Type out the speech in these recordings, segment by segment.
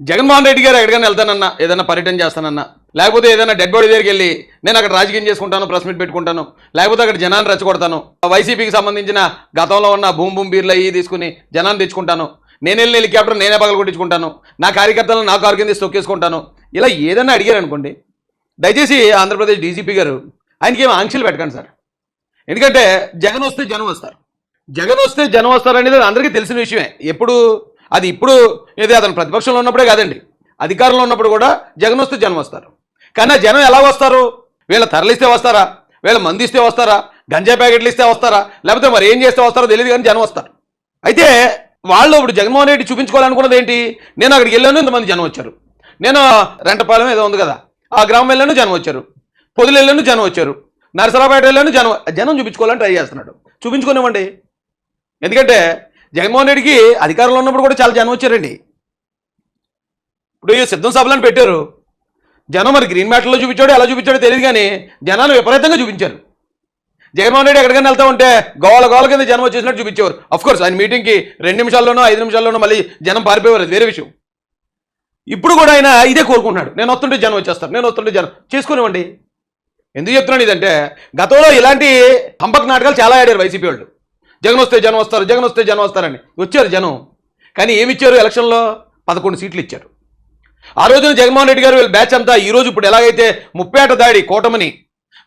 జగన్మోహన్ రెడ్డి గారు ఎక్కడికైనా వెళ్తానన్నా ఏదైనా పర్యటన చేస్తానన్నా లేకపోతే ఏదైనా డెడ్ బాడీ దగ్గరికి వెళ్ళి నేను అక్కడ రాజకీయం చేసుకుంటాను ప్రెస్ మీట్ పెట్టుకుంటాను లేకపోతే అక్కడ జనాన్ని రెచ్చగొడతాను వైసీపీకి సంబంధించిన గతంలో ఉన్న భూమి భూమి బీర్లు అయ్యి తీసుకుని జనాన్ని తెచ్చుకుంటాను నేను వెళ్ళి హెలికాప్టర్ నేనే పగలు కొట్టించుకుంటాను నా కార్యకర్తలను నా కారు కింద తొక్కేసుకుంటాను ఇలా ఏదైనా అడిగారు అనుకోండి దయచేసి ఆంధ్రప్రదేశ్ డీజీపీ గారు ఆయనకి ఏం ఆంక్షలు పెట్టకండి సార్. ఎందుకంటే జగన్ వస్తే జనం వస్తారు. జగన్ వస్తే జనం వస్తారు అనేది అందరికీ తెలిసిన విషయమే. ఎప్పుడు అది ఇప్పుడు ఏది అతను ప్రతిపక్షంలో ఉన్నప్పుడే కాదండి. అధికారంలో ఉన్నప్పుడు కూడా జగన్ వస్తే జనం వస్తారు. కానీ ఆ జనం ఎలా వస్తారు? వీళ్ళ తరలిస్తే వస్తారా? వీళ్ళ మంది ఇస్తే వస్తారా? గంజా ప్యాకెట్లు ఇస్తే వస్తారా? లేకపోతే మరి ఏం చేస్తే వస్తారో తెలియదు కానీ జనం వస్తారు. అయితే వాళ్ళు ఇప్పుడు జగన్మోహన్ రెడ్డి చూపించుకోవాలనుకున్నది ఏంటి? నేను అక్కడికి వెళ్ళాను ఇంతమంది జనం వచ్చారు. నేను రెంటపాలెం ఏదో ఉంది కదా ఆ గ్రామం వెళ్ళాను జనం వచ్చారు. పొదులు వెళ్ళాను జనం వచ్చారు. నరసరాపేట వెళ్ళాను జనం జనం చూపించుకోవాలని ట్రై చేస్తున్నాడు. చూపించుకోనివ్వండి. ఎందుకంటే జగన్మోహన్ రెడ్డికి అధికారంలో ఉన్నప్పుడు కూడా చాలా జనం వచ్చారండి. ఇప్పుడు సిద్ధం సభలను పెట్టారు. జనం మరి గ్రీన్ మ్యాట్లో చూపించాడు ఎలా చూపించాడో తెలియదు కానీ జనాలు విపరీతంగా చూపించారు. జగన్మోహన్ రెడ్డి ఎక్కడికైనా వెళ్తా ఉంటే గోల గోల కింద జనం వచ్చేసినట్టు చూపించేవారు. అఫ్కోర్స్ ఆయన మీటింగ్కి రెండు నిమిషాల్లోనో ఐదు నిమిషాల్లోనో మళ్ళీ జనం పారిపోయేవారు. అది వేరే విషయం. ఇప్పుడు కూడా ఆయన ఇదే కోరుకుంటున్నాడు. నేను వస్తుంటే జనం వచ్చేస్తాను నేను వస్తుంటే జనం చేసుకునివ్వండి. ఎందుకు చెప్తున్నాను ఇదంటే గతంలో ఇలాంటి హంపక్ నాటకాలు చాలా ఆడారు వైసీపీ వాళ్ళు. జగన్ వస్తే జనం వస్తారు జగన్ వస్తే జనం వస్తారని. వచ్చారు జనం. కానీ ఏమిచ్చారు ఎలక్షన్లో? పదకొండు సీట్లు ఇచ్చారు. ఆ రోజున జగన్మోహన్ రెడ్డి గారు వీళ్ళ బ్యాచ్ అంతా ఈరోజు ఇప్పుడు ఎలాగైతే ముప్పేట దాడి కూటమిని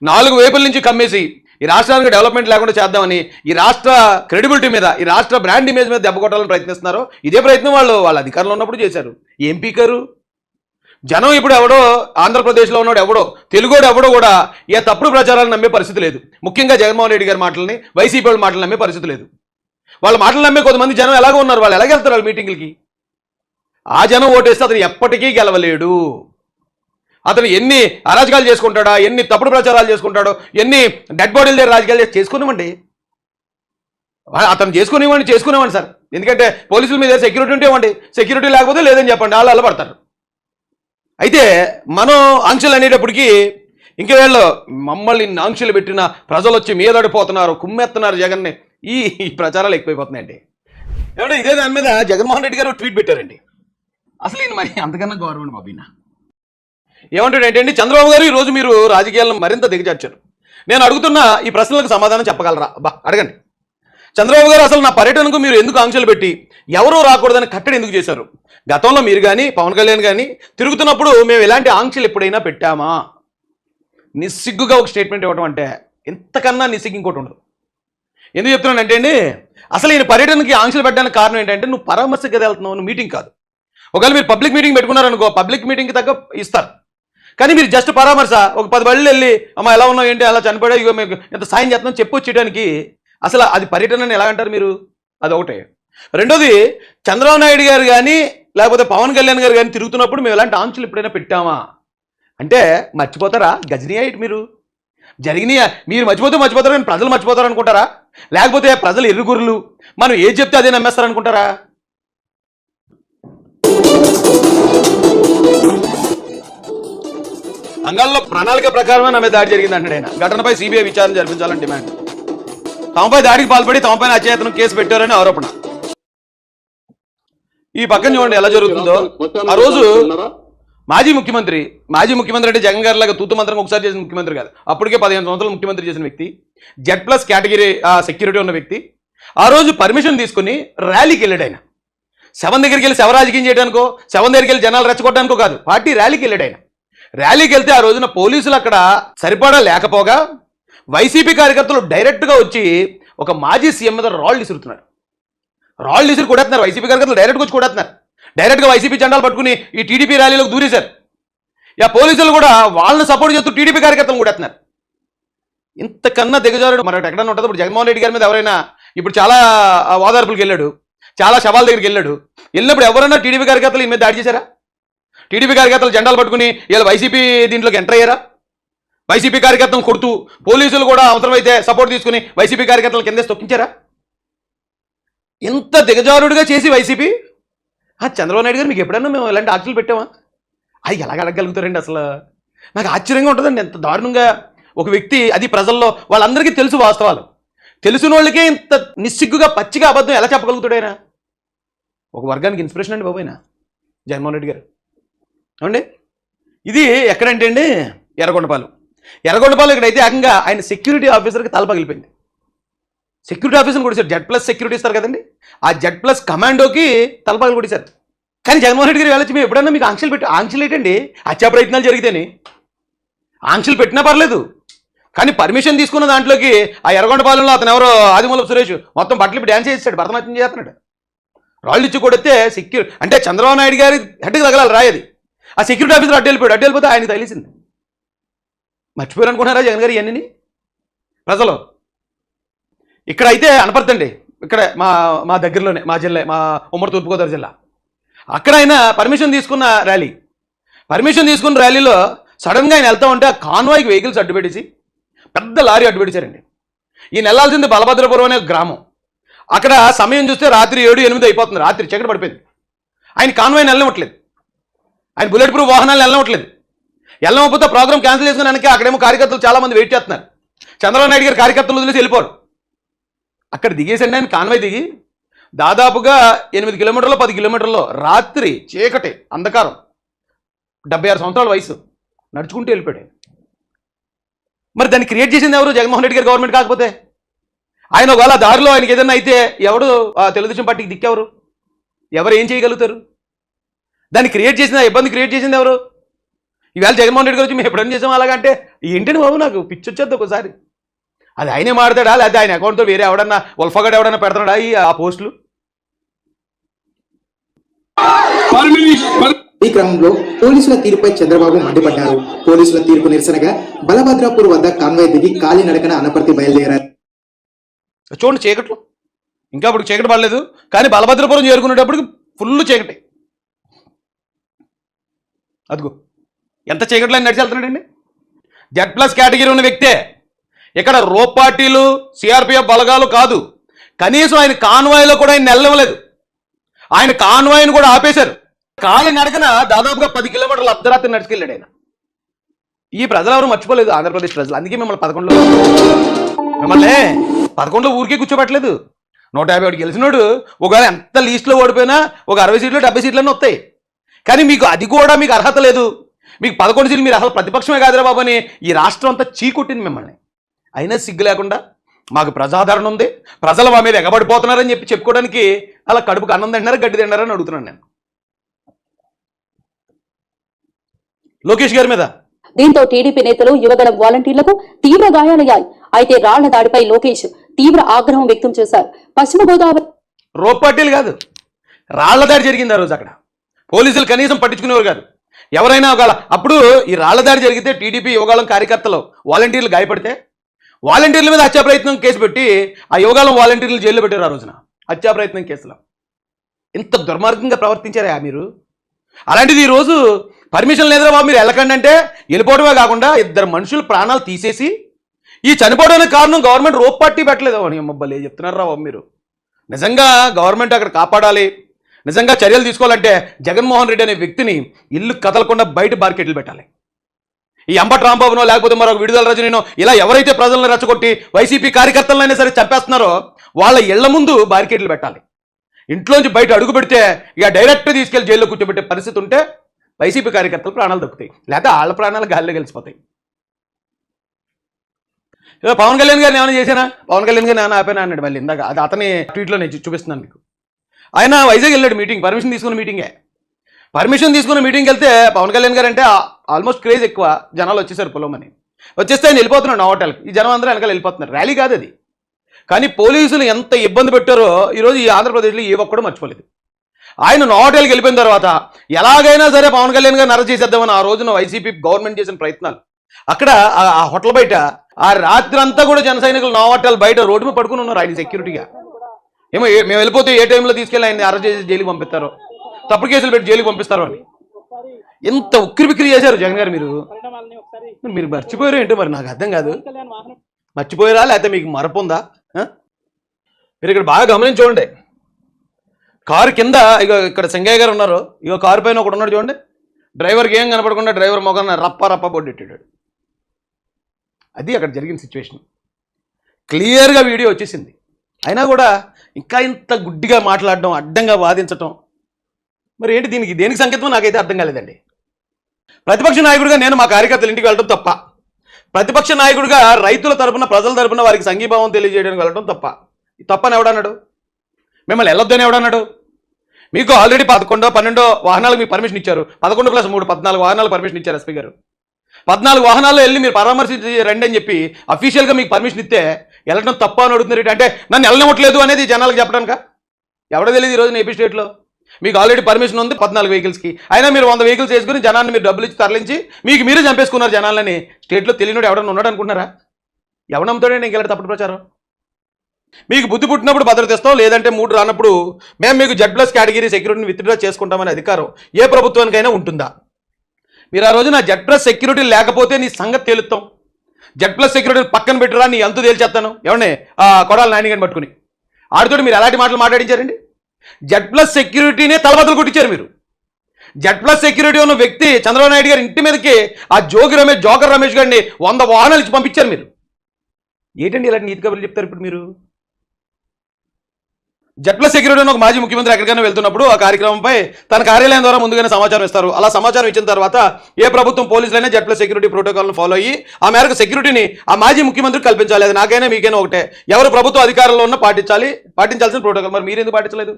నాలుగు వైపుల నుంచి కమ్మేసి ఈ రాష్ట్రానికి డెవలప్మెంట్ లేకుండా చేద్దామని ఈ రాష్ట్ర క్రెడిబిలిటీ మీద ఈ రాష్ట్ర బ్రాండ్ ఇమేజ్ మీద దెబ్బ కొట్టాలని ప్రయత్నిస్తున్నారో ఇదే ప్రయత్నం వాళ్ళు వాళ్ళ అధికారంలో ఉన్నప్పుడు చేశారు. ఏం పీకారు జనం ఇప్పుడు ఎవడో ఆంధ్రప్రదేశ్లో ఉన్నాడు ఎవడో తెలుగోడు ఎవడో కూడా ఏ తప్పుడు ప్రచారాలను నమ్మే పరిస్థితి లేదు. ముఖ్యంగా జగన్మోహన్ రెడ్డి గారి మాటలని వైసీపీ వాళ్ళ మాటలు నమ్మే పరిస్థితి లేదు. వాళ్ళ మాటలు నమ్మే కొంతమంది జనం ఎలాగో ఉన్నారు వాళ్ళు ఎలాగ వెళ్తారు వాళ్ళ మీటింగ్లకి? ఆ జనం ఓటేస్తే అతను ఎప్పటికీ గెలవలేడు. అతను ఎన్ని అరాజకాలు చేసుకుంటాడా ఎన్ని తప్పుడు ప్రచారాలు చేసుకుంటాడో ఎన్ని డెడ్ బాడీల దగ్గర రాజకీయాలు చేసుకున్నామండి అతను చేసుకునివ్వండి చేసుకునేవ్వండి సార్. ఎందుకంటే పోలీసుల మీద సెక్యూరిటీ ఉంటే ఇవ్వండి. సెక్యూరిటీ లేకపోతే లేదని చెప్పండి వాళ్ళు అలబడతారు అయితే మనం ఆంక్షలు అనేటప్పటికీ ఇంక వీళ్ళు మమ్మల్ని ఇన్ని ఆంక్షలు పెట్టిన ప్రజలు వచ్చి మీదడిపోతున్నారు కుమ్మెత్తున్నారు జగన్ని. ఈ ఈ ప్రచారాలు ఎక్కువైపోతున్నాయండి. ఏమంటే ఇదే దాని మీద జగన్మోహన్ రెడ్డి గారు ట్వీట్ పెట్టారండి. అసలు ఈయన మరి అంతకన్నా గవర్నమెంట్ బాబీనా ఈయన. ఏమంటాడు చంద్రబాబు గారు ఈరోజు మీరు రాజకీయాలను మరింత దిగజార్చారు. నేను అడుగుతున్న ఈ ప్రశ్నలకు సమాధానం చెప్పగలరా? బా అడగండి. చంద్రబాబు గారు అసలు నా పర్యటనకు మీరు ఎందుకు ఆంక్షలు పెట్టి ఎవరూ రాకూడదని కట్టడి ఎందుకు చేశారు? గతంలో మీరు కానీ పవన్ కళ్యాణ్ కానీ తిరుగుతున్నప్పుడు మేము ఎలాంటి ఆంక్షలు ఎప్పుడైనా పెట్టామా? నిస్సిగ్గుగా ఒక స్టేట్మెంట్ ఇవ్వడం అంటే ఇంతకన్నా నిస్సిగ్గు ఇంకోటి ఉండదు. ఎందుకు చెప్తున్నానంటే అండి అసలు ఈయన పర్యటనకి ఆంక్షలు పెట్టడానికి కారణం ఏంటంటే నువ్వు పరామర్శకు వెళ్తున్నావు నువ్వు మీటింగ్ కాదు. ఒకవేళ మీరు పబ్లిక్ మీటింగ్ పెట్టుకున్నారనుకో పబ్లిక్ మీటింగ్కి తగ్గ ఇస్తారు. కానీ మీరు జస్ట్ పరామర్శ ఒక పది బళ్ళు వెళ్ళి అమ్మ ఎలా ఉన్నావు? ఏంటి? అలా చనిపోయా ఇగో మీకు ఎంత సాయం చేస్తున్నాం? చెప్పు వచ్చేయడానికి అసలు అది పర్యటనని ఎలా అంటారు మీరు? అది ఒకటే రెండోది చంద్రబాబు నాయుడు గారు కానీ లేకపోతే పవన్ కళ్యాణ్ గారు కానీ తిరుగుతున్నప్పుడు మేము ఎలాంటి ఆంక్షలు ఎప్పుడైనా పెట్టామా? అంటే మర్చిపోతారా? గజనీయా ఇటు మీరు. జరిగినాయా? మీరు మర్చిపోతే మర్చిపోతారు కానీ ప్రజలు మర్చిపోతారు అనుకుంటారా? లేకపోతే ప్రజలు ఎరుగురులు మనం ఏది చెప్తే అదే నమ్మేస్తారు అనుకుంటారా? అంగాల్లో ప్రణాళిక ప్రకారమే నమ్మే దాడి జరిగింది అంటాడు ఆయన. ఘటనపై సిబిఐ విచారణ జరిపించాలని డిమాండ్. తమపై దాడికి పాల్పడి తమపైన అచేతనం కేసు పెట్టారని ఆరోపణ. ఈ పక్కన చూడండి ఎలా జరుగుతుందో. ఆ రోజు మాజీ ముఖ్యమంత్రి మాజీ ముఖ్యమంత్రి అంటే జగన్ గారి లాగా తూతు మంత్రం ఒకసారి చేసిన ముఖ్యమంత్రి కాదు. అప్పటికే పదిహేను సంవత్సరాలు ముఖ్యమంత్రి చేసిన వ్యక్తి జెడ్ ప్లస్ కేటగిరీ సెక్యూరిటీ ఉన్న వ్యక్తి. ఆ రోజు పర్మిషన్ తీసుకుని ర్యాలీకి వెళ్ళాడు ఆయన. శవం దగ్గరికి వెళ్ళి శవ రాజకీయం చేయడానికో శవం దగ్గరికి వెళ్ళి జనాలు రెచ్చగొట్టడానికో కాదు పార్టీ ర్యాలీకి వెళ్ళాడు ఆయన. ర్యాలీకి వెళ్తే ఆ రోజున పోలీసులు అక్కడ సరిపడా లేకపోగా వైసీపీ కార్యకర్తలు డైరెక్ట్గా వచ్చి ఒక మాజీ సీఎం మీద రాళ్ళు ఇసురుతున్నారు రాళ్ళు ఇసురు కొడేస్తున్నారు వైసీపీ కార్యకర్తలు డైరెక్ట్గా వచ్చి కొడేస్తున్నారు డైరెక్ట్గా వైసీపీ జెండాలు పట్టుకుని ఈ టీడీపీ ర్యాలీలోకి దూరేశారు. ఇక పోలీసులు కూడా వాళ్ళని సపోర్ట్ చేస్తూ టీడీపీ కార్యకర్తలు కొడేస్తున్నారు ఇంతకన్నా దిగజారుడు మనకు ఎక్కడన్నా ఉంటుంది? ఇప్పుడు జగన్మోహన్ రెడ్డి గారి మీద ఎవరైనా ఇప్పుడు చాలా ఓదార్పులకు వెళ్ళాడు. చాలా శవాల దగ్గరికి వెళ్ళాడు. వెళ్ళినప్పుడు ఎవరైనా టీడీపీ కార్యకర్తలు ఈ మీద దాడి చేశారా? టీడీపీ కార్యకర్తలు జెండాలు పట్టుకుని వీళ్ళు వైసీపీ దీంట్లోకి ఎంటర్ అయ్యారా? వైసీపీ కార్యకర్తను కొడుతూ పోలీసులు కూడా అవసరమైతే సపోర్ట్ తీసుకుని వైసీపీ కార్యకర్తలు కింద తొక్కించారా? ఇంత దిగజారుడుగా చేసి వైసీపీ? ఆ చంద్రబాబు నాయుడు గారు మీకు ఎప్పుడైనా మేము ఇలాంటి ఆక్షలు పెట్టామా? అవి ఎలాగ అడగలుగుతారండి అసలు? నాకు ఆశ్చర్యంగా ఉంటుందండి ఎంత దారుణంగా ఒక వ్యక్తి అది ప్రజల్లో వాళ్ళందరికీ తెలుసు వాస్తవాలు. తెలిసిన వాళ్ళకే ఇంత నిస్సిగ్గుగా పచ్చిగా అబద్ధం ఎలా చెప్పగలుగుతాడైనా ఒక వర్గానికి ఇన్స్పిరేషన్ అండి బాబు ఆయన జగన్మోహన్ రెడ్డి గారు. ఏమండి? ఇది ఎక్కడంటే అండి? ఎర్రగొండపాలెం. ఎర్రగొండపాలెం ఇక్కడైతే ఏకంగా ఆయన సెక్యూరిటీ ఆఫీసర్కి తల పగిలిపోయింది. సెక్యూరిటీ ఆఫీసర్ని కొడిసారు జెడ్ ప్లస్ సెక్యూరిటీ ఇస్తారు కదండి. ఆ జెడ్ ప్లస్ కమాండోకి తల పగలు కొడిశారు కానీ జగన్మోహన్ రెడ్డి గారు వెళ్ళొచ్చి మేము ఎప్పుడన్నా మీకు ఆంక్షలు పెట్టి ఆంక్షలు ఏంటండి? హత్యా ప్రయత్నాలు జరిగితేనే. ఆంక్షలు పెట్టినా పర్లేదు. కానీ పర్మిషన్ తీసుకున్న దాంట్లోకి ఆ ఎర్రగొండపాలెంలో అతను ఎవరో ఆదిమూలపు సురేష్ మొత్తం బట్టలు డ్యాన్స్ చేస్తాడు భరతనాట్యం చేస్తున్నాడు. రాళ్ళు ఇచ్చి కొడితే సెక్యూర్ అంటే చంద్రబాబు నాయుడు గారి హెడ్కి తగలాలి రాయది ఆ సెక్యూరిటీ ఆఫీసర్ అడ్డు వెళ్ళిపోయాడు. అడ్డు వెళ్ళిపోతే ఆయనకి తగిలిసింది. మర్చిపోయారు అనుకుంటున్నారా జగన్ గారు ఇవన్నీ? ప్రజలు. ఇక్కడ అయితే అనపర్తండి. ఇక్కడ మా మా దగ్గరలోనే మా జిల్లా మా ఉమ్మడి తూర్పుగోదావరి జిల్లా. అక్కడ ఆయన పర్మిషన్ తీసుకున్న ర్యాలీ. పర్మిషన్ తీసుకున్న ర్యాలీలో సడన్గా ఆయన వెళ్తా ఉంటే ఆ కాన్వాయ్కి వెహికల్స్ అడ్డుపెట్టేసి పెద్ద లారీ అడ్డుపెట్టారండి ఈయన వెళ్ళాల్సింది బలభద్రపురం అనే గ్రామం. అక్కడ సమయం చూస్తే రాత్రి ఏడు ఎనిమిది అయిపోతుంది. రాత్రి చీకటి పడిపోయింది. ఆయన కాన్వాయ్ని వెళ్ళనివ్వట్లేదు. ఆయన బుల్లెట్ ప్రూఫ్ వాహనాలు వెళ్ళనివ్వట్లేదు. వెళ్ళకపోతే ప్రోగ్రామ్ క్యాన్సిల్ చేసుకున్నానికి అక్కడేమో కార్యకర్తలు చాలా మంది వెయిట్ చేస్తున్నారు. చంద్రబాబు నాయుడు గారు కార్యకర్తలు వదిలేసి వెళ్ళిపోరు. అక్కడ దిగేసండి ఆయన కాన్వాయ్ దిగి. దాదాపుగా ఎనిమిది కిలోమీటర్లు పది కిలోమీటర్లో రాత్రి చీకటి అంధకారం. డెబ్బై ఆరు సంవత్సరాల వయసు. నడుచుకుంటూ వెళ్ళిపోయాడు. మరి దాన్ని క్రియేట్ చేసింది ఎవరు? జగన్మోహన్ రెడ్డి గారు గవర్నమెంట్ కాకపోతే? ఆయన ఒకవేళ దారిలో ఆయనకి ఏదైనా అయితే ఎవడు? ఆ తెలుగుదేశం పార్టీకి దిక్కెవరు? ఎవరు ఏం చేయగలుగుతారు? దాన్ని క్రియేట్ చేసిన ఇబ్బంది క్రియేట్ చేసింది ఎవరు? ఈవేళ జగన్మోహన్ రెడ్డి గారు వచ్చి మేము ఎప్పుడైనా చేసాం అలాగంటే ఏంటండి బాబు నాకు పిచ్చొచ్చేది ఒకసారి. అది ఆయనే మాడతాడా లేకపోతే ఆయన అకౌంట్తో వేరే ఎవడన్నా ఉల్ఫగడ్ ఎవడన్నా పెడతాడా ఈ ఆ పోస్టులు ఈ క్రమంలో పోలీసుల తీరుపై చంద్రబాబు మండిపడ్డారు. పోలీసుల తీర్పు నిరసనగా బలభద్రాపూర్ వద్ద కాన్వాయ్ దిగి కాలినడకన అనపర్తి బయలుదేరారు. చూడండి చీకట్లు. ఇంకా ఇప్పుడు చీకటి పడలేదు. కానీ బలభద్రపురం చేరుకునేటప్పటికి ఫుల్ చీకటి. అదిగో. ఎంత చీకట్లో నడిచి వెళ్తున్నాడండి? జెడ్ ప్లస్ కేటగిరీ ఉన్న వ్యక్తే. ఇక్కడ రోప్ పార్టీలు సిఆర్పిఎఫ్ బలగాలు కాదు. కనీసం ఆయన కాన్వాయ్లో కూడా ఆయన నెల్లవలేదు ఆయన కాన్వాయ్ని కూడా ఆపేశారు. కాలి నడకన దాదాపుగా పది కిలోమీటర్లు అర్ధరాత్రి నడుచుకెళ్ళాడు ఆయన. ఈ ప్రజలు ఎవరు మర్చిపోలేదు ఆంధ్రప్రదేశ్ ప్రజలు. అందుకే మిమ్మల్ని పదకొండులో మిమ్మల్ని పదకొండులో ఊరికే కూర్చోబెట్టలేదు. నూట యాభై ఒకటి గెలిచినోడు ఒకవేళ ఎంత లీస్ట్లో ఓడిపోయినా ఒక అరవై సీట్లు డెబ్బై సీట్లన్నీ వస్తాయి. కానీ మీకు అది కూడా మీకు అర్హత లేదు. మీకు పదకొండు సీట్లు మీరు అసలు ప్రతిపక్షమే కాదురా బాబు అని ఈ రాష్ట్రం అంతా చీకొట్టింది మిమ్మల్ని. అయినా సిగ్గు లేకుండా మాకు ప్రజాదరణ ఉంది ప్రజలు మా మీద ఎగబడిపోతున్నారని చెప్పి చెప్పుకోవడానికి అలా కడుపుకు అన్నం తింటున్నారా గడ్డి తింటారని అడుగుతున్నాను నేను. లోకేష్ గారి మీద. దీంతో టీడీపీ నేతలు యువగళం వాలంటీర్లకు తీవ్ర గాయాలయ్యాయి. అయితే రాళ్ళ దాడిపై లోకేష్ తీవ్ర ఆగ్రహం వ్యక్తం చేశారు. పశ్చిమ గోదావరి రోప్ పార్టీలు కాదు రాళ్ళ దాడి జరిగింది ఆ రోజు అక్కడ. పోలీసులు కనీసం పట్టించుకునేవారు కాదు. ఎవరైనా ఒకవేళ అప్పుడు ఈ రాళ్ళదాడి జరిగితే టీడీపీ యువగాలం కార్యకర్తలు వాలంటీర్లు గాయపడితే వాలంటీర్ల మీద హత్యా ప్రయత్నం కేసు పెట్టి ఆ యువగాలం వాలంటీర్లు జైల్లో పెట్టారు ఆ రోజున. హత్యా ప్రయత్నం కేసులో. ఇంత దుర్మార్గంగా ప్రవర్తించారా మీరు? అలాంటిది ఈరోజు పర్మిషన్ లేదురా బాబు మీరు వెళ్ళకండి అంటే వెళ్ళిపోవడమే కాకుండా ఇద్దరు మనుషులు ప్రాణాలు తీసేసి ఈ చనిపోవడానికి కారణం గవర్నమెంట్ రోప్ పార్టీ పెట్టలేదు. అని అమ్మబ్బలే చెప్తున్నారా బాబు మీరు? నిజంగా గవర్నమెంట్ అక్కడ కాపాడాలి. నిజంగా చర్యలు తీసుకోవాలంటే జగన్మోహన్ రెడ్డి అనే వ్యక్తిని ఇల్లు కదలకుండా బయట బార్కెట్లు పెట్టాలి. ఈ అంబట్ రాంబాబునో లేకపోతే మరొక విడుదల రజనీనో ఇలా ఎవరైతే ప్రజలను రెచ్చగొట్టి వైసీపీ కార్యకర్తలనైనా సరే చంపేస్తున్నారో వాళ్ళ ఇళ్ళ ముందు బార్కెట్లు పెట్టాలి. ఇంట్లోంచి బయట అడుగు పెడితే ఇక డైరెక్ట్ తీసుకెళ్ళి జైల్లో కూర్చోబెట్టే పరిస్థితి ఉంటే వైసీపీ కార్యకర్తలు ప్రాణాలు దక్కుతాయి. లేకపోతే వాళ్ళ ప్రాణాలు గాలిలో గెలిచిపోతాయి. పవన్ కళ్యాణ్ గారిని ఏమైనా చేశానా పవన్ కళ్యాణ్ గారిని ఏమైనా ఆపానా అన్నాడు మళ్ళీ? ఇందాక అది అతని ట్వీట్లో నేను చూపిస్తున్నాను మీకు. ఆయన వైజాగ్ వెళ్ళాడు మీటింగ్. పర్మిషన్ తీసుకున్న మీటింగే. పర్మిషన్ తీసుకున్న మీటింగ్కి వెళ్తే పవన్ కళ్యాణ్ గారు అంటే ఆల్మోస్ట్ క్రేజ్ ఎక్కువ జనాలు వచ్చేసారు పొలమని వచ్చేస్తే ఆయన వెళ్ళిపోతున్నాడు నా హోటల్కి ఈ జనం అందరూ వెనకాల వెళ్ళిపోతున్నారు. ర్యాలీ కాదు అది. కానీ పోలీసులు ఎంత ఇబ్బంది పెట్టారో ఈరోజు ఈ ఆంధ్రప్రదేశ్లో ఏ ఒక్కడు మర్చిపోలేదు. ఆయన నా వెళ్ళిపోయిన తర్వాత ఎలాగైనా సరే పవన్ కళ్యాణ్ గారు అరెస్ట్ చేసేద్దామని ఆ రోజున వైసీపీ గవర్నమెంట్ చేసిన ప్రయత్నాలు. అక్కడ ఆ- హోటల్ బయట ఆ రాత్రి అంతా కూడా జన సైనికులు నోవటల్ బయట రోడ్డు మీద పడుకుని ఉన్నారు ఆయన సెక్యూరిటీగా ఏమో మేము వెళ్ళిపోతే ఏ టైంలో తీసుకెళ్ళి ఆయన అరెస్ట్ చేసి జైలుకి పంపిస్తారో? తప్పుడు కేసులు పెట్టి జైలుకి పంపిస్తారో అని. ఎంత ఉక్కిరి బిక్కిరి చేశారు జగన్ గారు మీరు? మీరు మర్చిపోయారు ఏంటో మరి నాకు అర్థం కాదు. మర్చిపోయారా? లేకపోతే మీకు మరపు ఉందా? మీరు ఇక్కడ బాగా గమనించి చూడండి. కారు కింద ఇక ఇక్కడ సింగయ్య గారు ఉన్నారు. ఇక కారు పైన ఒకడు ఉన్నాడు చూడండి. డ్రైవర్కి ఏం కనపడకుండా డ్రైవర్ మొగన రప్ప రప్ప పొడ్డెట్టాడు అది అక్కడ జరిగిన సిచ్యువేషన్ క్లియర్గా వీడియో వచ్చేసింది. అయినా కూడా ఇంకా ఇంత గుడ్డిగా మాట్లాడడం అడ్డంగా వాదించటం మరి ఏంటి దీనికి దేనికి సంకేతం నాకైతే అర్థం కాలేదండి. ప్రతిపక్ష నాయకుడిగా నేను మా కార్యకర్తలు ఇంటికి వెళ్ళడం తప్ప ప్రతిపక్ష నాయకుడిగా రైతుల తరపున ప్రజల తరపున వారికి సంఘీభావం తెలియజేయడానికి వెళ్ళడం తప్ప ఈ తప్పని ఎవడన్నాడు మిమ్మల్ని వెళ్ళొద్దని ఎవడన్నాడు మీకు ఆల్రెడీ పదకొండో పన్నెండో వాహనాలకు మీకు పర్మిషన్ ఇచ్చారు. పదకొండు ప్లస్ మూడు పద్నాలుగు వాహనాలు పర్మిషన్ ఇచ్చారు ఎస్పీ గారు. పద్నాలుగు వాహనాల్లో వెళ్ళి మీరు పరామర్శించి రండి అని చెప్పి అఫీషియల్గా మీకు పర్మిషన్ ఇస్తే వెళ్ళడం తప్ప అని అడుగుతున్నారు అంటే నన్ను వెళ్ళనివ్వట్లేదు అనేది జనాలకు చెప్పడానిక? ఎవడో తెలియదు ఈ రోజున ఏపీ స్టేట్లో మీకు ఆల్రెడీ పర్మిషన్ ఉంది పద్నాలుగు వెహికల్స్కి అయినా మీరు వంద వెహికల్స్ వేసుకుని జనాన్ని మీరు డబ్బులు ఇచ్చి తరలించి మీకు మీరే చంపేసుకున్నారు జనాలని. స్టేట్లో తెలియనోడు ఎవడన్నా ఉన్నాడు అనుకుంటున్నారా? ఎవడు నేను వెళ్ళాడు తప్పుడు ప్రచారం? మీకు బుద్ధి పుట్టినప్పుడు భద్రత ఇస్తాం లేదంటే మూడు రానప్పుడు మేము మీకు జెడ్ ప్లస్ కేటగిరీ సెక్యూరిటీని విత్డ్రా చేసుకుంటామనే అధికారం ఏ ప్రభుత్వానికైనా ఉంటుందా? మీరు ఆ రోజు నా జెడ్ ప్లస్ సెక్యూరిటీ లేకపోతే నీ సంగతి తేలుస్తాం జెడ్ ప్లస్ సెక్యూరిటీ పక్కన పెట్టురా నీ అంతు తేల్చేస్తాను ఏమండి? కొడాలి నాయనగాని పట్టుకుని. ఆడితోటి మీరు ఎలాంటి మాటలు మాట్లాడించారండి? జెడ్ ప్లస్ సెక్యూరిటీనే తలబద్దలు కొట్టించారు మీరు. జెడ్ ప్లస్ సెక్యూరిటీ ఉన్న వ్యక్తి చంద్రబాబు నాయుడు గారి ఇంటి మీదకి ఆ జోగి రమేష్ జోకర్ రమేష్ గారిని వంద వాహనాలు ఇచ్చి పంపించారు మీరు. ఏంటండి ఇలాంటి నీతి కబుర్లు చెప్తారు ఇప్పుడు మీరు? జట్ల సెక్యూరిటీ అని ఒక మాజీ ముఖ్యమంత్రి ఎక్కడికైనా వెళ్తున్నప్పుడు ఆ కార్యక్రమంపై తన కార్యాలయం ద్వారా ముందుగానే సమాచారం ఇస్తారు. అలా సమాచారం ఇచ్చిన తర్వాత ఏ ప్రభుత్వం పోలీసులైనా జట్ల సెక్యూరిటీ ప్రోటోకాల్ను ఫాలో అయ్యి ఆ మేరకు సెక్యూరిటీని ఆ మాజీ ముఖ్యమంత్రికి కల్పించాలి. అది నాకైనా మీకైనా ఒకటే. ఎవరు ప్రభుత్వ అధికారంలో ఉన్నా పాటించాలి. పాటించాల్సిన ప్రోటోకాల్ మరి మీరెందుకు పాటించలేదు?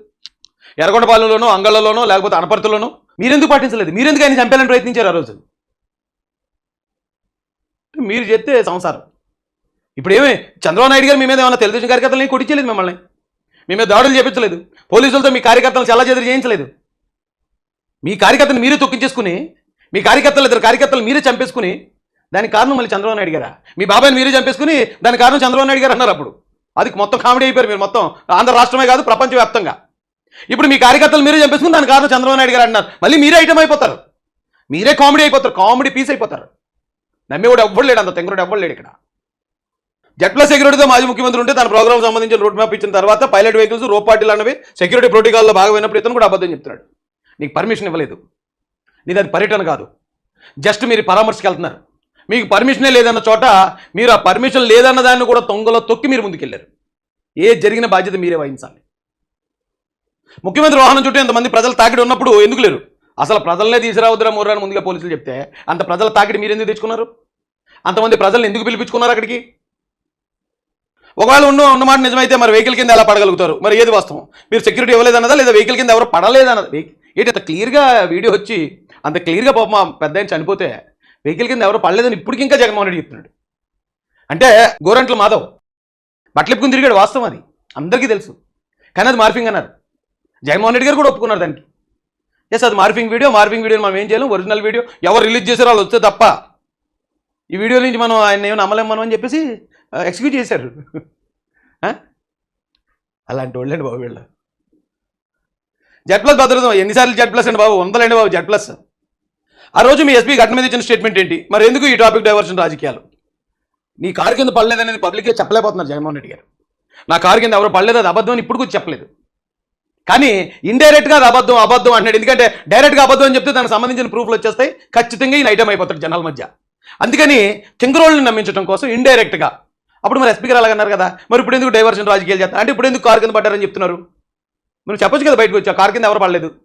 ఎర్రగొండపాలెంలోనో అంగళ్ళలోనో లేకపోతే అనపర్తిలోనో? మీరెందుకు పాటించలేదు? మీరెందుకు ఆయన చంపాలని ప్రయత్నించారు ఆ రోజు? మీరు చెప్తే సంసారం. ఇప్పుడు ఏమి చంద్రబాబు నాయుడు గారు మీ మీద ఏమైనా తెలుగుదేశం కార్యకర్తలని కొట్టించలేదు మిమ్మల్ని? మీ మీద దాడులు చేపించలేదు. పోలీసులతో మీ కార్యకర్తలు చాలా చెదిరి చేయించలేదు. మీ కార్యకర్తను మీరే తొక్కించేసుకుని మీ కార్యకర్తలు ఇద్దరు కార్యకర్తలు మీరే చంపేసుకుని దానికి కారణం మళ్ళీ చంద్రబాబు నాయుడు గారా? మీ బాబాయ్ని మీరే చంపేసుకుని దానికి కారణం చంద్రబాబు నాయుడు గారు అన్నారు అప్పుడు. అది మొత్తం కామెడీ అయిపోయారు మీరు మొత్తం. ఆంధ్ర రాష్ట్రమే కాదు ప్రపంచవ్యాప్తంగా. ఇప్పుడు మీ కార్యకర్తలు మీరే చంపేసుకుని దానికి కారణం చంద్రబాబు నాయుడు గారు అన్నారు. మళ్ళీ మీరే ఐటమ్ అయిపోతారు. మీరే కామెడీ అయిపోతారు. కామెడీ పీస్ అయిపోతారు. నమ్మేవాడు ఎవ్వడు లేడు అంత తెంగరుడు ఎవ్వడు లేడు ఇక్కడ. జట్ల సెక్యూరిటీతో మాజీ ముఖ్యమంత్రి ఉంటే తన ప్రోగ్రామ్ సంబంధించిన రూట్ మ్యాప్ ఇచ్చిన తర్వాత పైలట్ వెహికల్స్ రో అన్నవి సెక్యూరిటీ ప్రోటోకాల్లో భాగమైనప్పుడు ఇతను కూడా అబద్ధం చెప్తున్నాడు. నీకు పర్మిషన్ ఇవ్వలేదు. నీది అది పర్యటన కాదు. జస్ట్ మీరు పరామర్శకి వెళ్తున్నారు మీకు పర్మిషనే లేదన్న చోట మీరు ఆ పర్మిషన్ లేదన్న దాన్ని కూడా తొంగలో తొక్కి మీరు ముందుకెళ్ళారు ఏ జరిగిన బాధ్యత మీరే వహించాలి. ముఖ్యమంత్రి వాహనం చుట్టూ ఇంతమంది ప్రజలు తాకిడి ఉన్నప్పుడు ఎందుకు లేరు? అసలు ప్రజలనే తీసుకురావద్దురా మూర్రా ముందుగా పోలీసులు చెప్తే? అంత ప్రజల తాకిడి మీరు ఎందుకు తెచ్చుకున్నారు? అంతమంది ప్రజలను ఎందుకు పిలిపించుకున్నారు అక్కడికి? ఒకవేళ ఉన్న ఉన్నమాట నిజమైతే మరి వెహికల్ కింద ఎలా పడగలుగుతారు? మరి ఏది వాస్తవం? మీరు సెక్యూరిటీ ఇవ్వలేదన్నదా లేదా వెహికల్ కింద ఎవరు పడలేదన్నది? ఏంటి అంత క్లియర్గా వీడియో వచ్చి అంత క్లియర్గా పాపం మా పెద్ద ఆయన చనిపోతే వెహికల్ కింద ఎవరు పడలేదని ఇప్పటికి ఇంకా జగన్మోహన్ రెడ్డి చెప్తున్నాడు. అంటే గోరంట్ల మాధవ్ బట్టలిప్పుకుని తిరిగాడు వాస్తవం అది. అందరికీ తెలుసు. కానీ అది మార్ఫింగ్ అన్నారు. జగన్మోహన్ రెడ్డి గారు కూడా ఒప్పుకున్నారు దానికి. ఎస్ అది మార్ఫింగ్ వీడియో మార్ఫింగ్ వీడియో మనం ఏం చేయలేం ఒరిజినల్ వీడియో. ఎవరు రిలీజ్ చేశారో వాళ్ళు వస్తే తప్ప. ఈ వీడియో నుంచి మనం ఆయన ఏమైనా నమ్మలేం మనం అని చెప్పేసి ఎక్స్క్యూజ్ చేశారు. అలాంటి వాళ్ళండి బాబు వీళ్ళు. జెడ్ ప్లస్ భద్రతం ఎన్నిసార్లు జెడ్ ప్లస్ అండి బాబు? వందలండి బాబు జెడ్ ప్లస్ ఆ రోజు మీ ఎస్పీ ఘటన మీద ఇచ్చిన స్టేట్మెంట్ ఏంటి? మరి ఎందుకు ఈ టాపిక్ డైవర్షన్ రాజకీయాలు? నీ కారు కింద పడలేదనేది పబ్లిక్గా చెప్పలేకపోతున్నారు జగన్మోహన్ రెడ్డి గారు. నా కారు కింద ఎవరు పడలేదు అది అబద్ధం అని ఇప్పుడు కూడా చెప్పలేదు. కానీ ఇండైరెక్ట్గా అది అబద్ధం అబద్ధం అంటున్నాడు. ఎందుకంటే డైరెక్ట్గా అబద్ధం అని చెప్తే దానికి సంబంధించిన ప్రూఫ్లు వచ్చేస్తాయి. ఖచ్చితంగా ఈయన ఐటమ్ అయిపోతాడు జనాల మధ్య. అందుకని తింగరోళ్ళని నమ్మించడం కోసం ఇండైరెక్ట్గా అప్పుడు మరి ఎస్పీ గారు అలాగన్నారు కదా. మరి ఇప్పుడు ఎందుకు డైవర్షన్ రాజకీయాలు చేస్తారు? అంటే ఇప్పుడు ఎందుకు కారు కింద పడ్డారని చెప్తున్నారు? మీరు చెప్పొచ్చు కదా బయటకు వచ్చా కారు కింద ఎవరు పడలేదు?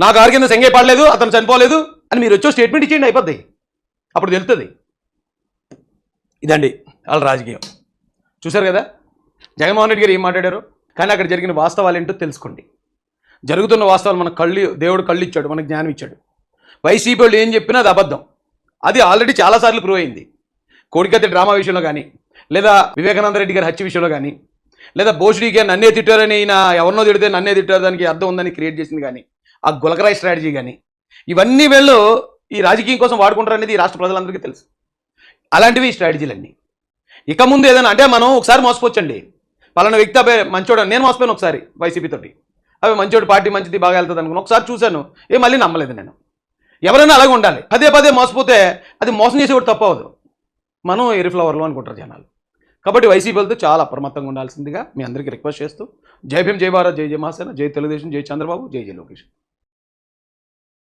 నా కారు కింద సెంగే పడలేదు అతను చనిపోలేదు అని మీరు వచ్చో స్టేట్మెంట్ ఇచ్చేయండి అయిపోద్ది. అప్పుడు తెలుస్తుంది ఇదండి వాళ్ళ రాజకీయం. చూశారు కదా? జగన్మోహన్ రెడ్డి గారు ఏం మాట్లాడారు? కానీ అక్కడ జరిగిన వాస్తవాలు ఏంటో తెలుసుకోండి. జరుగుతున్న వాస్తవాలు మన కళ్ళు దేవుడు కళ్ళు ఇచ్చాడు మనకు జ్ఞానం ఇచ్చాడు. వైసీపీ వాళ్ళు ఏం చెప్పినా అది అబద్ధం. అది ఆల్రెడీ చాలాసార్లు ప్రూవ్ అయింది. కోడికత్తి డ్రామా విషయంలో కానీ లేదా వివేకానంద రెడ్డి గారి హత్య విషయంలో కానీ లేదా బోషుడి గారు నన్నే తిట్టారని ఈయన ఎవరినో తిడితే నన్నే తిట్టారు దానికి అర్థం ఉందని క్రియేట్ చేసింది కానీ ఆ గులకరాయి స్ట్రాటజీ కానీ ఇవన్నీ వీళ్ళు ఈ రాజకీయం కోసం వాడుకుంటారు అనేది ఈ రాష్ట్ర ప్రజలందరికీ తెలుసు. అలాంటివి స్ట్రాటజీలన్నీ ఇక ముందు ఏదైనా అంటే మనం ఒకసారి మోసపోవచ్చండి. పలానా వ్యక్తి అబ్బాయి మంచోడు నేను మోసపోయాను ఒకసారి వైసీపీ తోటి. అవి మంచోడు పార్టీ మంచిది బాగా వెళ్తుంది అనుకుని ఒకసారి చూశాను ఏ మళ్ళీ నమ్మలేదు నేను. ఎవరైనా అలాగే ఉండాలి. పదే పదే మోసపోతే అది మోసం చేసేవాడు తప్పవదు. అవ్వదు మనం ఎరిఫ్లవర్లో అనుకుంటారు జనాలు. కాబట్టి వైసీపీలతో చాలా అప్రమత్తంగా ఉండాల్సిందిగా మీ అందరికీ రిక్వెస్ట్ చేస్తూ జై భీమ్ జై భారత్ జై జై మహాసేన జై తెలుగుదేశం జై చంద్రబాబు జై జై లోకేష్.